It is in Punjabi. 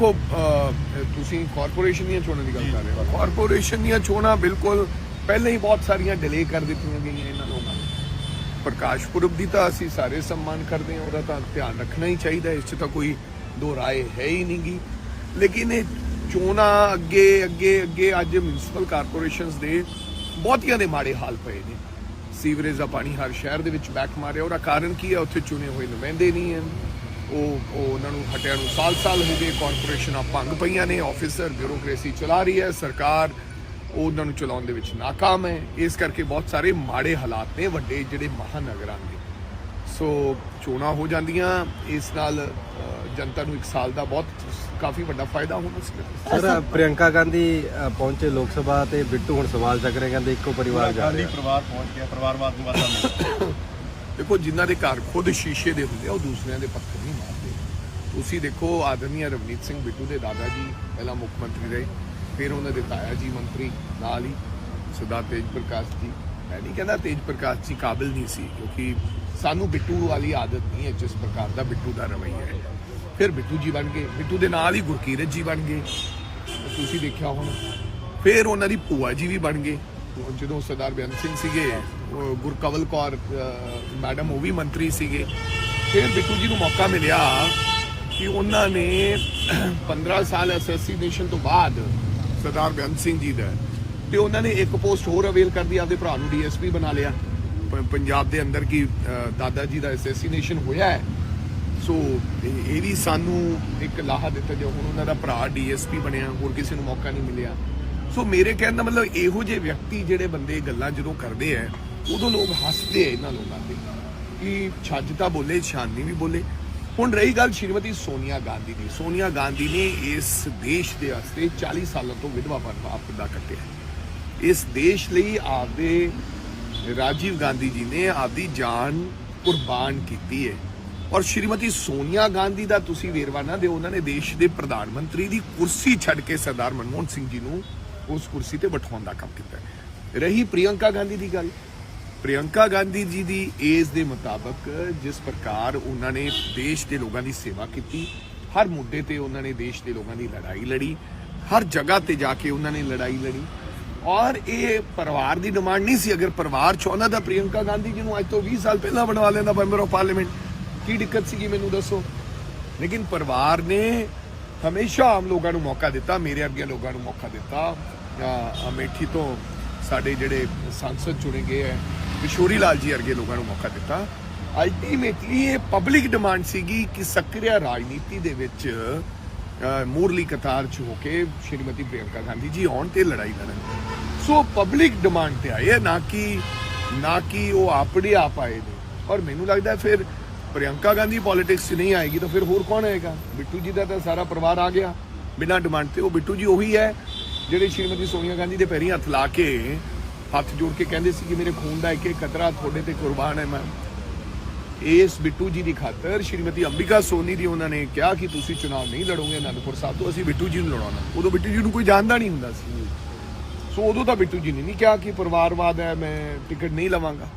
ਦੇਖੋ ਤੁਸੀਂ ਕਾਰਪੋਰੇਸ਼ਨ ਦੀਆਂ ਚੋਣਾਂ ਦੀ ਗੱਲ ਕਰ ਰਹੇ ਹੋ। ਕਾਰਪੋਰੇਸ਼ਨ ਦੀਆਂ ਚੋਣਾਂ ਬਿਲਕੁਲ ਪਹਿਲਾਂ ਹੀ ਬਹੁਤ ਸਾਰੀਆਂ ਡਿਲੇ ਕਰ ਦਿੱਤੀਆਂ ਗਈਆਂ ਇਹਨਾਂ ਲੋਕਾਂ ਨੇ। ਪ੍ਰਕਾਸ਼ ਪੁਰਬ ਦੀ ਤਾਂ ਅਸੀਂ ਸਾਰੇ ਸਨਮਾਨ ਕਰਦੇ ਹਾਂ ਉਹਦਾ ਤਾਂ ਧਿਆਨ ਰੱਖਣਾ ਹੀ ਚਾਹੀਦਾ ਇਸ 'ਚ ਤਾਂ ਕੋਈ ਦੋ ਰਾਏ ਹੈ ਹੀ ਨਹੀਂਗੀ ਲੇਕਿਨ ਇਹ ਚੋਣਾਂ ਅੱਗੇ ਅੱਗੇ ਅੱਗੇ ਅੱਜ ਮਿਊਨਿਸਪਲ ਕਾਰਪੋਰੇਸ਼ਨਸ ਦੇ ਬਹੁਤੀਆਂ ਦੇ ਮਾੜੇ ਹਾਲ ਪਏ ਨੇ। ਸੀਵਰੇਜ ਦਾ ਪਾਣੀ ਹਰ ਸ਼ਹਿਰ ਦੇ ਵਿੱਚ ਬੈਕ ਮਾਰਿਆ ਉਹਦਾ ਕਾਰਨ ਕੀ ਹੈ? ਉੱਥੇ ਚੁਣੇ ਹੋਏ ਨੁਮਾਇੰਦੇ ਨਹੀਂ ਹਨ। ਉਹ ਉਹ ਉਹਨਾਂ ਨੂੰ ਹਟਿਆ ਨੂੰ ਸਾਲ-ਸਾਲ ਹੋ ਗਏ ਕਾਰਪੋਰੇਸ਼ਨਾਂ ਭੰਗ ਪਈਆਂ ਨੇ ਆਫੀਸਰ ਬਿਊਰੋਕ੍ਰੇਸੀ ਚਲਾ ਰਹੀ ਹੈ ਸਰਕਾਰ ਉਹ ਉਹਨਾਂ ਨੂੰ ਚਲਾਉਣ ਦੇ ਵਿੱਚ ਨਾਕਾਮ ਹੈ। ਇਸ ਕਰਕੇ ਬਹੁਤ ਸਾਰੇ ਮਾੜੇ ਹਾਲਾਤ ਨੇ ਵੱਡੇ ਜਿਹੜੇ ਮਹਾਨਗਰਾਂ ਦੇ। ਸੋ ਚੋਣਾਂ ਹੋ ਜਾਂਦੀਆਂ ਇਸ ਨਾਲ ਜਨਤਾ ਨੂੰ ਇੱਕ ਸਾਲ ਦਾ ਬਹੁਤ ਕਾਫੀ ਵੱਡਾ ਫਾਇਦਾ ਹੋਣਾ ਸੀ। ਸਰ ਪ੍ਰਿਯੰਕਾ ਗਾਂਧੀ ਪਹੁੰਚੇ ਲੋਕ ਸਭਾ ਤੇ ਬਿੱਟੂ ਹੁਣ ਸਵਾਲ ਚੱਕ ਰਹੇ ਕਹਿੰਦੇ ਇੱਕੋ ਪਰਿਵਾਰ ਜਾ ਗਾਂਧੀ ਪਰਿਵਾਰ ਪਹੁੰਚ ਗਿਆ ਪਰਿਵਾਰਵਾਦ ਨੂੰ ਮਿਲਿਆ ਦੇਖੋ, ਜਿਨ੍ਹਾਂ ਦੇ ਘਰ ਖੁਦ ਸ਼ੀਸ਼ੇ ਦੇ ਹੁੰਦੇ ਆ, ਉਹ ਦੂਸਰਿਆਂ ਦੇ ਪੱਥਰ ਨਹੀਂ ਮਾਰਦੇ। ਤੁਸੀਂ ਦੇਖੋ ਆਦਰਨੀय ਰਵਨੀਤ ਸਿੰਘ ਬਿੱਟੂ ਦੇ ਦਾਦਾ ਜੀ, ਪਹਿਲਾਂ ਮੁੱਖ ਮੰਤਰੀ ਰਹੇ, ਫਿਰ ਉਹਨਾਂ ਦੇ ਤਾਇਆ ਜੀ ਮੰਤਰੀ, ਨਾਲ ਹੀ ਸਰਦਾਰ ਤੇਜ ਪ੍ਰਕਾਸ਼ ਜੀ। ਮੈਂ ਨਹੀਂ ਕਹਿੰਦਾ ਤੇਜ ਪ੍ਰਕਾਸ਼ ਜੀ ਕਾਬਿਲ ਨਹੀਂ ਸੀ, ਕਿਉਂਕਿ ਸਾਨੂੰ ਬਿੱਟੂ ਵਾਲੀ ਆਦਤ ਨਹੀਂ ਹੈ, ਜਿਸ ਪ੍ਰਕਾਰ ਦਾ ਬਿੱਟੂ ਦਾ ਰਵੱਈਆ ਹੈ। ਫਿਰ ਬਿੱਟੂ ਜੀ ਬਣ ਗਏ। ਬਿੱਟੂ ਦੇ ਨਾਲ ਹੀ ਗੁਰਕੀਰਤ ਜੀ ਬਣ ਗਏ। ਤੁਸੀਂ ਦੇਖਿਆ ਹੁਣ। ਫਿਰ ਉਹਨਾਂ ਦੀ ਭੂਆ ਜੀ ਵੀ ਬਣ ਗਏ। ਜਦੋਂ ਸਰਦਾਰ ਬੇਅੰਤ ਸਿੰਘ ਸੀਗੇ, ਉਹ ਗੁਰਕਵਲ ਕੌਰ ਮੈਡਮ, ਉਹ ਵੀ ਮੰਤਰੀ ਸੀਗੇ। ਫਿਰ ਬਿੱਟੂ ਜੀ ਨੂੰ ਮੌਕਾ ਮਿਲਿਆ ਕਿ ਉਹਨਾਂ ਨੇ 15 ਸਾਲ ਐਸੈਸੀਨੇਸ਼ਨ ਤੋਂ ਬਾਅਦ ਸਰਦਾਰ ਬੇਅੰਤ ਸਿੰਘ ਜੀ ਦਾ, ਤੇ ਉਹਨਾਂ ਨੇ ਇੱਕ ਪੋਸਟ ਹੋਰ ਅਵੇਲ ਕਰਦੀ ਆਪਦੇ ਭਰਾ ਨੂੰ ਡੀਐਸਪੀ ਬਣਾ ਲਿਆ। ਪੰਜਾਬ ਦੇ ਅੰਦਰ ਕੀ ਦਾਦਾ ਜੀ ਦਾ ਅਸੈਸੀਨੇਸ਼ਨ ਹੋਇਆ ਹੈ। ਸੋ, ਇਹ ਇਹ ਵੀ ਸਾਨੂੰ ਇੱਕ ਲਾਹਾ ਦਿੱਤਾ ਜੋ ਹੁਣ ਉਹਨਾਂ ਦਾ ਭਰਾ ਡੀਐਸਪੀ ਬਣਿਆ, ਹੋਰ ਕਿਸੇ ਨੂੰ ਮੌਕਾ ਨਹੀਂ ਮਿਲਿਆ। ਸੋ ਮੇਰੇ ਕਹਿਣ ਦਾ ਮਤਲਬ ਇਹੋ ਜਿਹੇ ਵਿਅਕਤੀ ਜਿਹੜੇ ਬੰਦੇ ਗੱਲਾਂ ਜਦੋਂ ਕਰਦੇ ਆ ਉਦੋਂ ਲੋਕ ਹੱਸਦੇ ਆ ਇਹਨਾਂ ਲੋਕਾਂ ਤੇ। ਕਿ ਛੱਜ ਤਾਂ ਬੋਲੇ ਸ਼ਾਨੀ ਵੀ ਬੋਲੇ। ਹੁਣ ਰਹੀ ਗੱਲ ਸ਼੍ਰੀਮਤੀ ਸੋਨੀਆ ਗਾਂਧੀ ਦੀ। ਸੋਨੀਆ ਗਾਂਧੀ ਨੇ ਇਸ ਦੇਸ਼ ਦੇ ਵਾਸਤੇ 40 ਸਾਲਾਂ ਤੋਂ ਵਿਧਵਾ ਪਰਿਵਾਰ ਦਾ ਕੱਟਿਆ। ਇਸ ਦੇਸ਼ ਲਈ ਆਪਦੇ ਰਾਜੀਵ ਗਾਂਧੀ ਜੀ ਨੇ ਆਪਦੀ ਜਾਨ ਕੁਰਬਾਨ ਕੀਤੀ ਹੈ ਔਰ ਸ਼੍ਰੀਮਤੀ ਸੋਨੀਆ ਗਾਂਧੀ ਦਾ ਤੁਸੀਂ ਵੇਰਵਾ ਨਾ ਦਿਓ, ਉਹਨਾਂ ਨੇ ਦੇਸ਼ ਦੇ ਪ੍ਰਧਾਨ ਮੰਤਰੀ ਦੀ ਕੁਰਸੀ ਛੱਡ ਕੇ ਸਰਦਾਰ ਮਨਮੋਹਨ ਸਿੰਘ ਜੀ ਨੂੰ ਉਸ ਕੁਰਸੀ ਤੇ ਬਿਠਾਉਣ ਦਾ ਕੰਮ ਕੀਤਾ। ਰਹੀ ਪ੍ਰਿਯੰਕਾ ਗਾਂਧੀ ਦੀ ਗੱਲ। ਪ੍ਰਿਯੰਕਾ ਗਾਂਧੀ ਜੀ ਦੀ ਏਜ ਦੇ ਮੁਤਾਬਕ ਜਿਸ ਪ੍ਰਕਾਰ ਉਹਨਾਂ ਨੇ ਦੇਸ਼ ਦੇ ਲੋਕਾਂ ਦੀ ਸੇਵਾ ਕੀਤੀ, ਹਰ ਮੁੱਦੇ ਤੇ ਉਹਨਾਂ ਨੇ ਦੇਸ਼ ਦੇ ਲੋਕਾਂ ਦੀ ਲੜਾਈ ਲੜੀ, ਹਰ ਜਗ੍ਹਾ ਤੇ ਜਾ ਕੇ ਉਹਨਾਂ ਨੇ ਲੜਾਈ ਲੜੀ। ਔਰ ਇਹ ਪਰਿਵਾਰ ਦੀ ਡਿਮਾਂਡ ਨਹੀਂ ਸੀ, ਅਗਰ ਪਰਿਵਾਰ ਚਾਹੁੰਦਾ ਤਾਂ ਪ੍ਰਿਯੰਕਾ ਗਾਂਧੀ ਜੀ ਨੂੰ ਅੱਜ ਤੋਂ 20 ਸਾਲ ਪਹਿਲਾਂ ਬਣਵਾ ਲੈਂਦਾ ਮੈਂਬਰ ਆਫ ਪਾਰਲੀਮੈਂਟ, ਕੀ ਦਿੱਕਤ ਸੀਗੀ ਮੈਨੂੰ ਦੱਸੋ? ਲੇਕਿਨ ਪਰਿਵਾਰ ਨੇ ਹਮੇਸ਼ਾ ਆਮ ਲੋਕਾਂ ਨੂੰ ਮੌਕਾ ਦਿੱਤਾ, ਮੇਰੇ ਅੱਗੇ ਲੋਕਾਂ ਨੂੰ ਮੌਕਾ ਦਿੱਤਾ। ਅਹ ਅਮੇਠੀ ਤੋਂ ਸਾਡੇ ਜਿਹੜੇ ਸੰਸਦ ਚੁਣੇ ਗਏ ਹੈ, ਕਿਸ਼ੋਰੀ ਲਾਲ ਜੀ ਵਰਗੇ ਲੋਕਾਂ ਨੂੰ ਮੌਕਾ ਦਿੱਤਾ। ਅਲਟੀਮੇਟਲੀ ਇਹ ਪਬਲਿਕ ਡਿਮਾਂਡ ਸੀਗੀ ਕਿ ਸਕਰਿਆ ਰਾਜਨੀਤੀ ਦੇ ਵਿੱਚ ਮੂਰਲੀ ਕਤਾਰ ਚ ਹੋ ਕੇ ਸ਼੍ਰੀਮਤੀ ਪ੍ਰਿਯੰਕਾ ਗਾਂਧੀ ਜੀ ਆਉਣ ਤੇ ਲੜਾਈ ਲੜਨ। ਸੋ ਪਬਲਿਕ ਡਿਮਾਂਡ ਤੇ ਆਏ ਹੈ, ਨਾ ਕਿ ਨਾ ਕਿ ਉਹ ਆਪਣੇ ਆਪ ਆਏ ਨੇ। ਔਰ ਮੈਨੂੰ ਲੱਗਦਾ ਫਿਰ ਪ੍ਰਿਯੰਕਾ ਗਾਂਧੀ ਪੋਲਿਟਿਕਸ 'ਚ ਨਹੀਂ ਆਏਗੀ ਤਾਂ ਫਿਰ ਹੋਰ ਕੌਣ ਆਏਗਾ? ਬਿੱਟੂ ਜੀ ਦਾ ਤਾਂ ਸਾਰਾ ਪਰਿਵਾਰ ਆ ਗਿਆ। ਬਿਨਾਂ ਡਿਮਾਂਡ ਤੇ ਉਹ ਬਿੱਟੂ ਜੀ ਉਹੀ ਹੈ। ਜਿਹੜੇ ਸ਼੍ਰੀਮਤੀ ਸੋਨੀਆ ਗਾਂਧੀ ਦੇ ਪੈਰੀਂ ਹੱਥ ਲਾ ਕੇ ਹੱਥ ਜੋੜ ਕੇ ਕਹਿੰਦੇ ਸੀ ਕਿ ਮੇਰੇ ਖੂਨ ਦਾ ਇੱਕ ਇੱਕ ਕਤਰਾ ਤੁਹਾਡੇ ਤੇ ਕੁਰਬਾਨ ਹੈ ਮੈਂ ਇਸ ਬਿੱਟੂ ਜੀ ਦੀ ਖਾਤਰ ਸ਼੍ਰੀਮਤੀ ਅੰਬਿਕਾ ਸੋਨੀ ਦੀ ਉਹਨਾਂ ਨੇ ਕਿਹਾ ਕਿ ਤੁਸੀਂ ਚੁਣਾਵ ਨਹੀਂ ਲੜੋਗੇ, ਅਨੰਦਪੁਰ ਸਾਹਿਬ ਤੋਂ ਅਸੀਂ ਬਿੱਟੂ ਜੀ ਨੂੰ ਲੜਾਉਣਾ। ਉਦੋਂ ਬਿੱਟੂ ਜੀ ਨੂੰ ਕੋਈ ਜਾਣਦਾ ਨਹੀਂ ਹੁੰਦਾ ਸੀ। ਸੋ ਉਦੋਂ ਤਾਂ ਬਿੱਟੂ ਜੀ ਨੇ ਨਹੀਂ ਕਿਹਾ ਕਿ ਪਰਿਵਾਰਵਾਦ ਹੈ, ਮੈਂ ਟਿਕਟ ਨਹੀਂ ਲਵਾਂਗਾ।